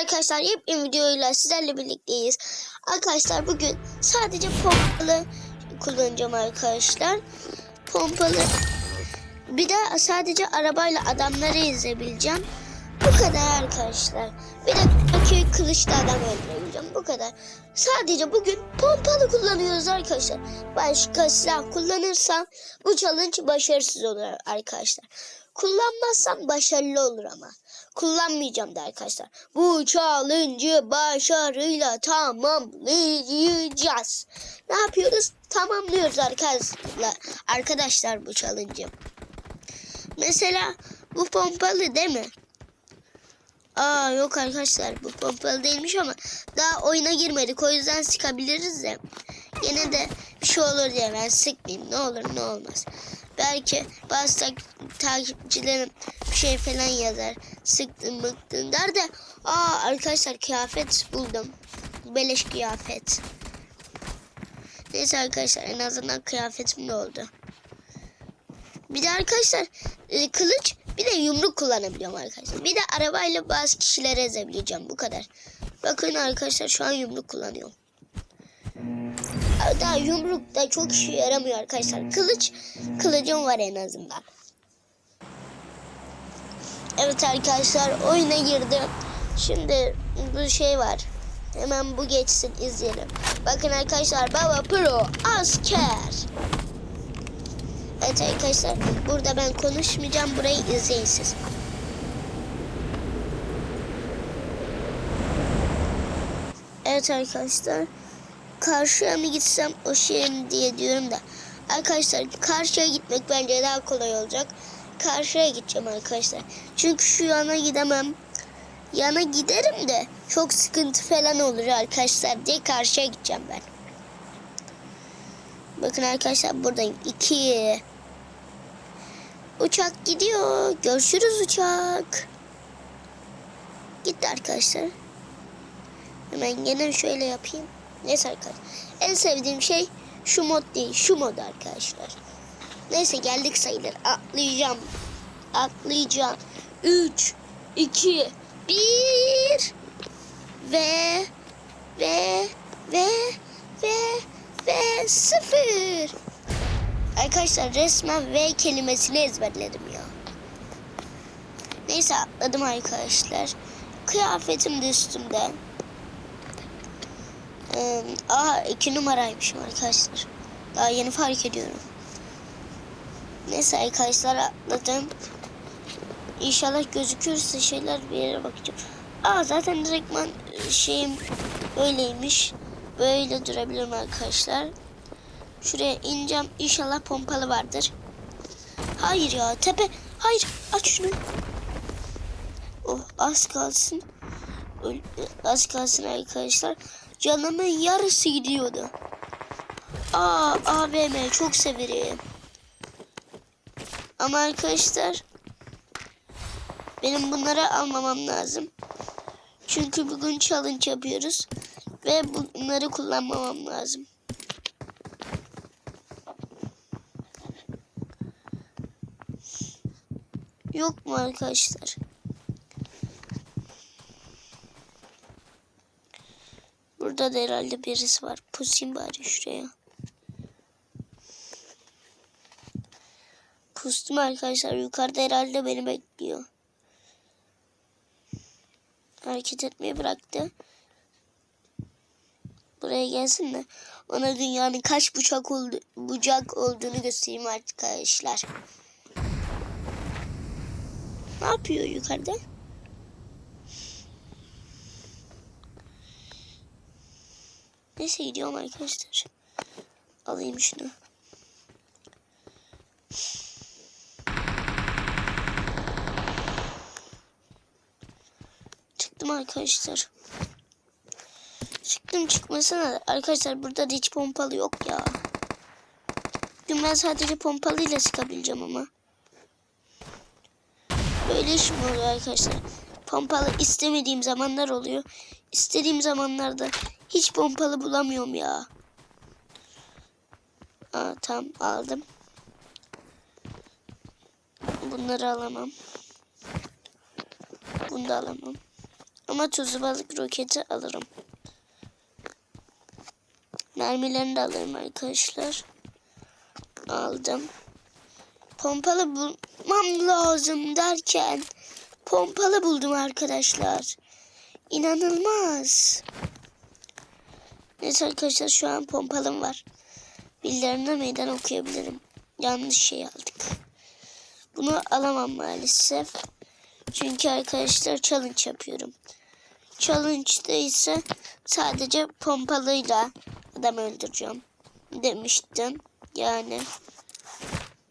arkadaşlar yepyeni videoyla sizlerle birlikteyiz. Arkadaşlar bugün sadece pompalı kullanacağım arkadaşlar. Pompalı bir de sadece arabayla adamları izleyebileceğim. Bu kadar arkadaşlar. Bir de belki kılıçla adam öldürebileceğim. Bu kadar. Sadece bugün pompalı kullanıyoruz arkadaşlar. Başka silah kullanırsam bu challenge başarısız olur arkadaşlar. Kullanmazsam başarılı olur ama. Kullanmayacağım da arkadaşlar. Bu challenge'ı başarıyla tamamlayacağız. Ne yapıyoruz? Tamamlıyoruz arkadaşlar. Arkadaşlar bu challenge'ı. Mesela bu pompalı değil mi? Aa yok arkadaşlar bu pompalı değilmiş ama daha oyuna girmedik o yüzden sıkabiliriz de. Yine de bir şey olur diye ben sıkmayayım ne olur ne olmaz. Belki bazı tak takipçilerim bir şey falan yazar. Sıktın bıktın der de aa arkadaşlar kıyafet buldum. Beleş kıyafet. Neyse arkadaşlar en azından kıyafetim de oldu. Bir de arkadaşlar e, kılıç bir de yumruk kullanabiliyorum arkadaşlar. Bir de arabayla bazı kişileri ezebileceğim bu kadar. Bakın arkadaşlar şu an yumruk kullanıyorum. Daha yumruk da çok işe yaramıyor arkadaşlar. Kılıç, kılıcım var en azından. Evet arkadaşlar oyuna girdim. Şimdi bu şey var. Hemen bu geçsin izleyelim. Bakın arkadaşlar Baba Pro asker. Evet arkadaşlar burada ben konuşmayacağım. Burayı izleyin siz. Evet arkadaşlar. Karşıya mı gitsem o şeye mi diye diyorum da. Arkadaşlar karşıya gitmek bence daha kolay olacak. Karşıya gideceğim arkadaşlar. Çünkü şu yana gidemem. Yana giderim de çok sıkıntı falan olur arkadaşlar diye karşıya gideceğim ben. Bakın arkadaşlar buradayım. İki. Uçak gidiyor. Görüşürüz uçak. Gitti arkadaşlar. Hemen gene şöyle yapayım. Neyse arkadaşlar. En sevdiğim şey şu mod değil. Şu mod arkadaşlar. Neyse geldik sayılır. Atlayacağım. Atlayacağım. 3, 2, 1 ve ve ve ve ve sıfır. Arkadaşlar resmen V kelimesini ezberledim ya. Neyse atladım arkadaşlar. Kıyafetim de üstümde. Aa iki numaraymışım arkadaşlar. Daha yeni fark ediyorum. Neyse arkadaşlar atladım. İnşallah gözükürse şeyler bir yere bakacağım. Aa zaten direktman şeyim öyleymiş. Böyle durabilirim arkadaşlar. Şuraya ineceğim. İnşallah pompalı vardır. Hayır ya tepe. Hayır aç şunu. Oh az kalsın. Öl- Az kalsın arkadaşlar. Canımın yarısı gidiyordu. Aa AVM çok severim. Ama arkadaşlar benim bunları almamam lazım. Çünkü bugün challenge yapıyoruz. Ve bunları kullanmamam lazım. Yok mu arkadaşlar? Burada da herhalde birisi var. Pusayım bari şuraya. Pustum arkadaşlar. Yukarıda herhalde beni bekliyor. Hareket etmeyi bıraktı. Buraya gelsin de ona dünyanın kaç bucak, oldu, bucak olduğunu göstereyim arkadaşlar. Ne yapıyor yukarıda? Neyse gidiyorum arkadaşlar. Alayım şunu. Çıktım arkadaşlar. Çıktım çıkmasına da. Arkadaşlar burada da hiç pompalı yok ya. Bugün ben sadece pompalıyla sıkabileceğim ama. Böyle iş mi oluyor arkadaşlar? Pompalı istemediğim zamanlar oluyor. İstediğim zamanlarda hiç pompalı bulamıyorum ya. Aa, tamam aldım. Bunları alamam. Bunu da alamam. Ama tuzlu balık roketi alırım. Mermilerini de alırım arkadaşlar. Aldım. Pompalı bulmam lazım derken pompalı buldum arkadaşlar. İnanılmaz. Neyse arkadaşlar şu an pompalım var. Birilerine meydan okuyabilirim. Yanlış şey aldık. Bunu alamam maalesef. Çünkü arkadaşlar challenge yapıyorum. Challenge'da ise sadece pompalıyla adam öldüreceğim demiştim. Yani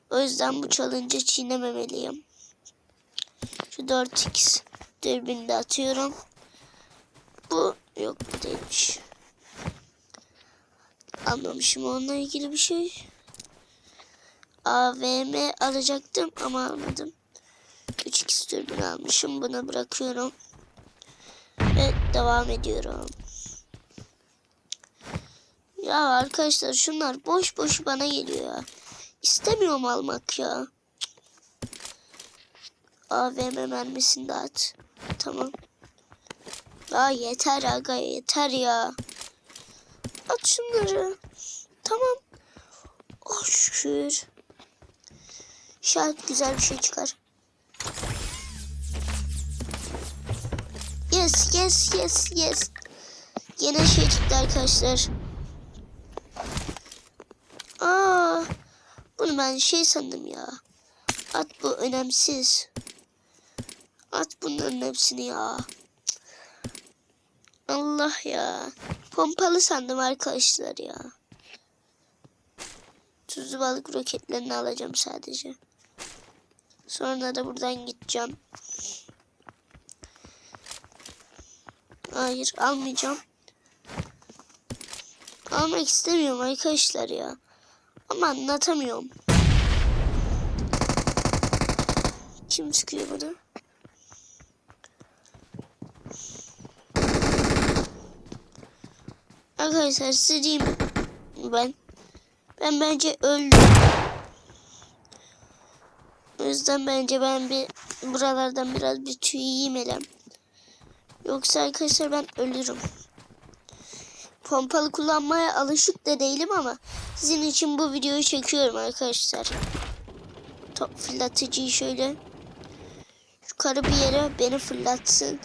o yüzden bu challenge'ı çiğnememeliyim. Şu 4x dürbünü de atıyorum. Bu yok bu değilmiş. Almamışım onunla ilgili bir şey. AVM alacaktım ama almadım. 3x dürbün almışım. Bunu bırakıyorum. Ve devam ediyorum. Ya arkadaşlar şunlar boş boş bana geliyor ya. İstemiyorum almak ya. AVM mermisini de at. Tamam. Ya yeter aga yeter ya. At şunları. Tamam. Oh şükür. Şayet güzel bir şey çıkar. Yes yes yes yes. Yine şey çıktı arkadaşlar. Aa, bunu ben şey sandım ya. At bu önemsiz. At bunların hepsini ya. Allah ya. Pompalı sandım arkadaşlar ya. Tuzlu balık roketlerini alacağım sadece. Sonra da buradan gideceğim. Hayır almayacağım. Almak istemiyorum arkadaşlar ya. Ama anlatamıyorum. Kim sıkıyor bana? Arkadaşlar sırayım ben. Ben bence öldüm. O yüzden bence ben bir buralardan biraz bir tüy yemelem. Yoksa arkadaşlar ben ölürüm. Pompalı kullanmaya alışık da değilim ama sizin için bu videoyu çekiyorum arkadaşlar. Top fırlatıcıyı şöyle yukarı bir yere beni fırlatsın.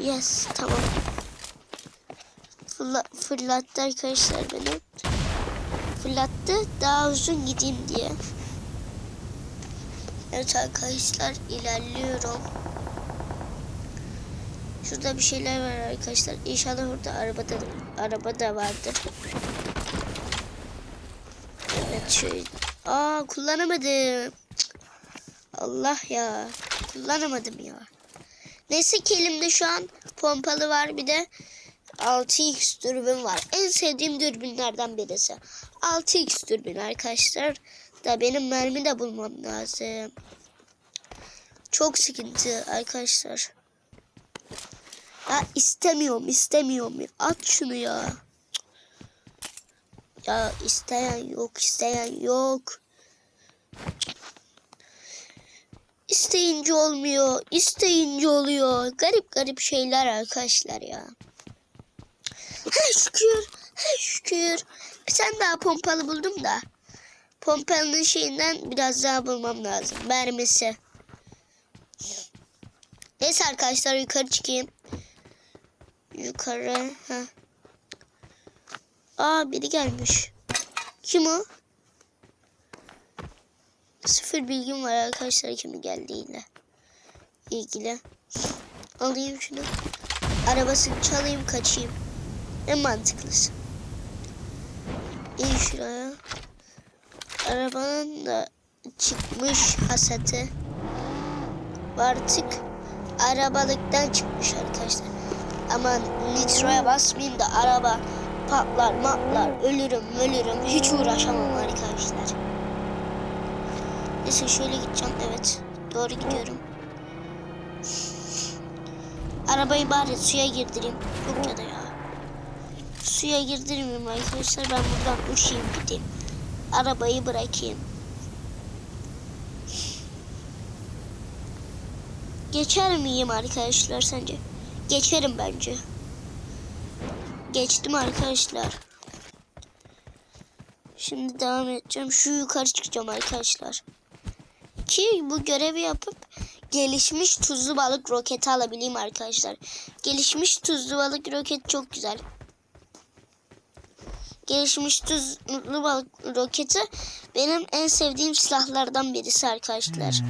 Yes tamam. Fırla, fırlattı arkadaşlar beni. Fırlattı daha uzun gideyim diye. Evet arkadaşlar ilerliyorum. Şurada bir şeyler var arkadaşlar. İnşallah orada arabada araba da vardır. Evet şöyle. Aa kullanamadım. Allah ya. Kullanamadım ya. Neyse ki elimde şu an pompalı var bir de 6x dürbün var. En sevdiğim dürbünlerden birisi. 6x dürbün arkadaşlar. Da benim mermi de bulmam lazım. Çok sıkıntı arkadaşlar. Ya istemiyorum istemiyorum. At şunu ya. Ya isteyen yok isteyen yok. İsteyince olmuyor. isteyince oluyor. Garip garip şeyler arkadaşlar ya. He şükür. He şükür. Bir tane daha pompalı buldum da. Pompalının şeyinden biraz daha bulmam lazım. Mermisi. Neyse arkadaşlar yukarı çıkayım. Yukarı. Ha. Aa biri gelmiş. Kim o? Sıfır bilgim var arkadaşlar kimin geldiğiyle ilgili. Alayım şunu. Arabasını çalayım kaçayım. En mantıklısı. İn şuraya. Arabanın da çıkmış hasatı. Artık arabalıktan çıkmış arkadaşlar. Aman nitroya basmayayım da araba patlar matlar ölürüm ölürüm hiç uğraşamam arkadaşlar. Neyse şöyle gideceğim evet doğru gidiyorum. Arabayı bari suya girdireyim. Yok ya da ya. Suya girdirmeyeyim arkadaşlar ben buradan uçayım gideyim. Arabayı bırakayım. Geçer miyim arkadaşlar sence? Geçerim bence. Geçtim arkadaşlar. Şimdi devam edeceğim. Şu yukarı çıkacağım arkadaşlar. Ki bu görevi yapıp gelişmiş tuzlu balık roketi alabileyim arkadaşlar. Gelişmiş tuzlu balık roket çok güzel. Gelişmiş tuzlu balık roketi benim en sevdiğim silahlardan birisi arkadaşlar.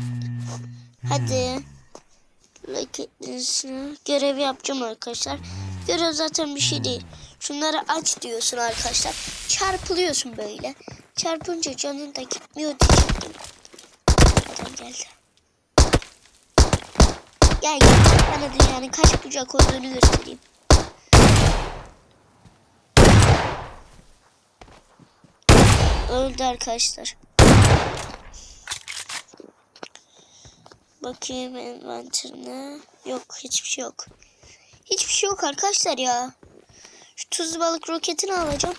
Hadi. Roketlisini görevi yapacağım arkadaşlar. Görev zaten bir şey değil. Şunları aç diyorsun arkadaşlar. Çarpılıyorsun böyle. Çarpınca canın da gitmiyor diyecektim. Adam geldi. Gel gel. Sana dünyanın kaç bucak olduğunu göstereyim. Öldü arkadaşlar. Bakayım envanterine. Yok hiçbir şey yok. Hiçbir şey yok arkadaşlar ya. Şu tuzlu balık roketini alacağım.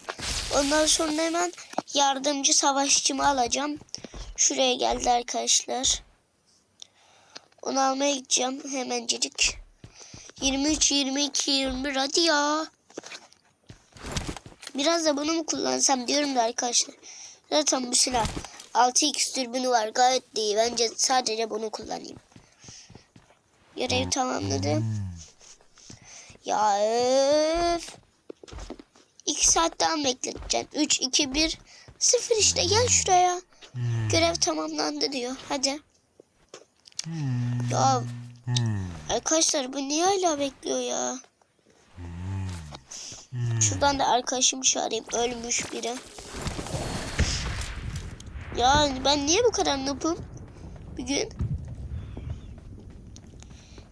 Ondan sonra hemen yardımcı savaşçımı alacağım. Şuraya geldi arkadaşlar. Onu almaya gideceğim hemencik. 23, 22, 21 hadi ya. Biraz da bunu mu kullansam diyorum da arkadaşlar. Zaten bu silah 6x dürbünü var gayet iyi. Bence sadece bunu kullanayım. Görev tamamladım. Ya öf. 2 saat daha bekleteceksin? 3, 2, 1, 0 işte gel şuraya. Görev tamamlandı diyor. Hadi. Ya arkadaşlar bu niye hala bekliyor ya? Şuradan da arkadaşımı çağırayım. Ölmüş biri. Ya ben niye bu kadar noobum? Bir gün.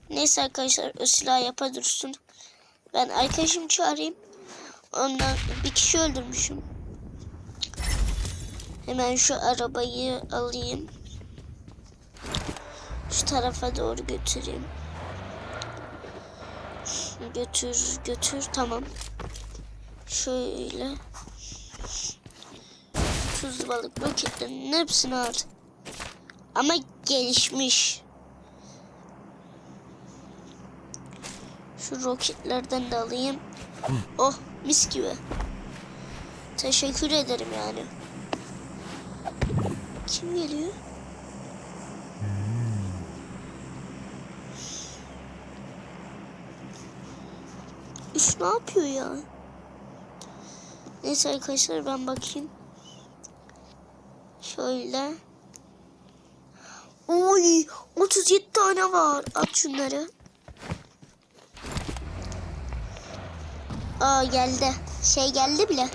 Neyse arkadaşlar o silah yapa dursun. Ben arkadaşımı çağırayım. Ondan bir kişi öldürmüşüm. Hemen şu arabayı alayım. Şu tarafa doğru götüreyim. Götür, götür. Tamam. Şöyle. Tuzlu balık roketlerinin hepsini al. Ama gelişmiş. Şu roketlerden de alayım. Oh mis gibi. Teşekkür ederim yani. Kim geliyor? Üf ne yapıyor ya? Neyse arkadaşlar ben bakayım. Şöyle. Oy 37 tane var. At şunları. Aa geldi. Şey geldi bile.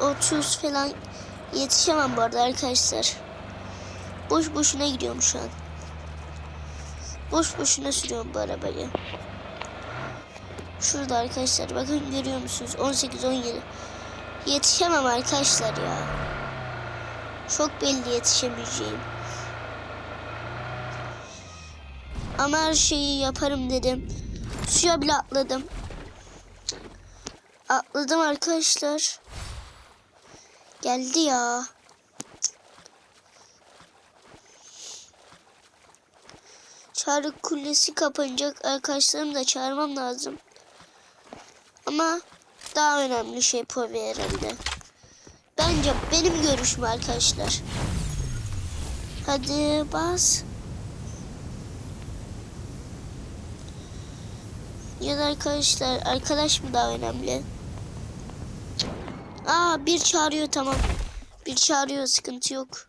30 falan yetişemem bu arada arkadaşlar. Boş boşuna gidiyorum şu an. Boş boşuna sürüyorum bu arabayı. Şurada arkadaşlar bakın görüyor musunuz? 18 17. Yetişemem arkadaşlar ya. Çok belli yetişemeyeceğim. Ama her şeyi yaparım dedim. Suya bile atladım. Atladım arkadaşlar. Geldi ya. Çağrı kulesi kapanacak. Arkadaşlarımı da çağırmam lazım. Ama daha önemli şey Povi herhalde. Bence benim görüşüm arkadaşlar. Hadi bas. Ya da arkadaşlar arkadaş mı daha önemli? Aa bir çağırıyor tamam. Bir çağırıyor sıkıntı yok.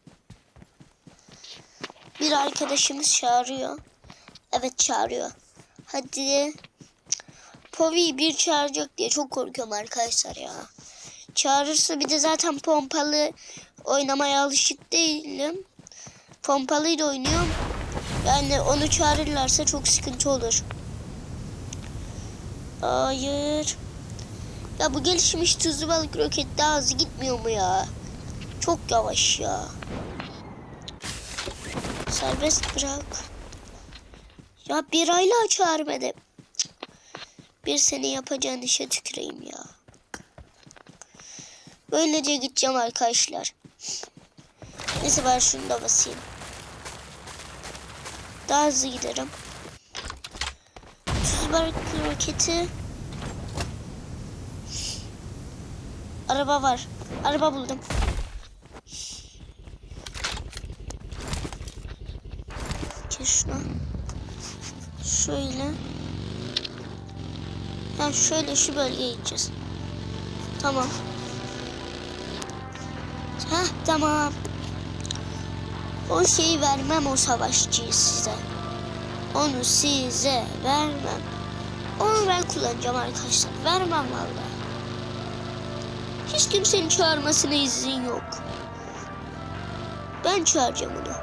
Bir arkadaşımız çağırıyor. Evet çağırıyor. Hadi. Povi bir çağıracak diye çok korkuyorum arkadaşlar ya. Çağırırsa bir de zaten pompalı oynamaya alışık değilim. Pompalıyla oynuyorum. Yani onu çağırırlarsa çok sıkıntı olur. Hayır. Ya bu gelişmiş tuzlu balık roket daha hızlı gitmiyor mu ya? Çok yavaş ya. Serbest bırak. Ya bir ayla çağır beni. Bir sene yapacağın işe tüküreyim ya. Böylece gideceğim arkadaşlar. Neyse ben şunu da basayım. Daha hızlı giderim. 30 barut roketi. Araba var. Araba buldum. Kes şunu. Şöyle. Ha şöyle şu bölgeye gideceğiz. Tamam. Heh tamam. O şeyi vermem o savaşçıyı size. Onu size vermem. Onu ben kullanacağım arkadaşlar. Vermem vallahi. Hiç kimsenin çağırmasına izin yok. Ben çağıracağım onu.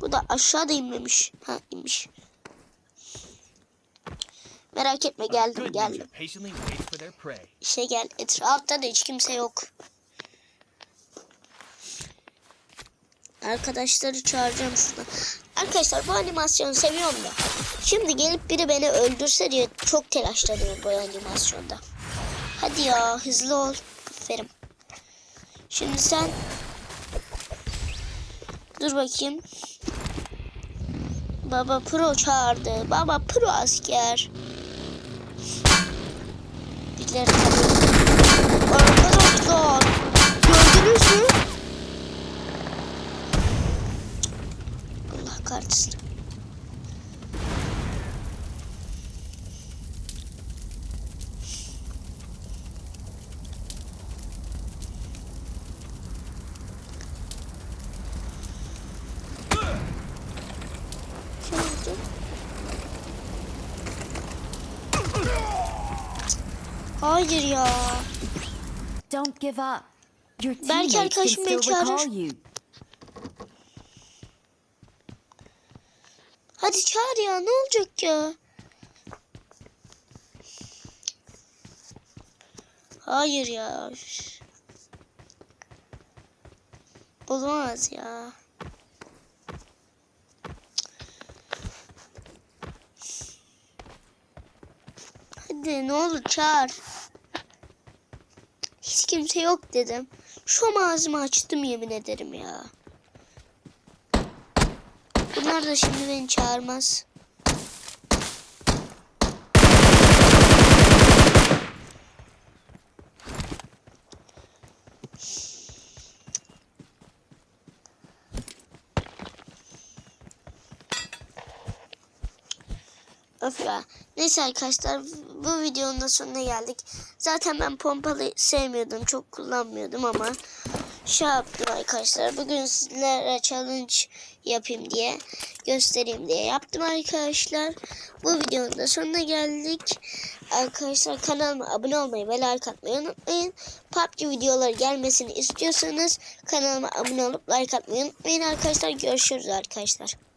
Bu da aşağıda inmemiş. Ha inmiş. Merak etme geldim Good geldim. prey. İşe gel. Etrafta da hiç kimse yok. Arkadaşları çağıracağım şurada. Arkadaşlar bu animasyonu seviyorum da. Şimdi gelip biri beni öldürse diye çok telaşlanıyorum bu animasyonda. Hadi ya hızlı ol. Aferin. Şimdi sen Dur bakayım. Baba pro çağırdı. Baba pro asker. Birileri tanıyor. Arkadaşlar gördünüz mü? Allah kahretsin. Kim oldu? Hayır ya. Don't give up. Your Belki arkadaşım beni çağırır. Hadi çağır ya ne olacak ya? Hayır ya. üf. Olamaz ya. Hadi ne olur çağır. Kimse yok dedim. Şu ağzımı açtım yemin ederim ya. Bunlar da şimdi beni çağırmaz. Öf ya. Neyse arkadaşlar bu videonun da sonuna geldik. Zaten ben pompalı sevmiyordum. Çok kullanmıyordum ama şey yaptım arkadaşlar. Bugün sizlere challenge yapayım diye göstereyim diye yaptım arkadaşlar. Bu videonun da sonuna geldik. Arkadaşlar kanalıma abone olmayı ve like atmayı unutmayın. PUBG videoları gelmesini istiyorsanız kanalıma abone olup like atmayı unutmayın arkadaşlar. Görüşürüz arkadaşlar.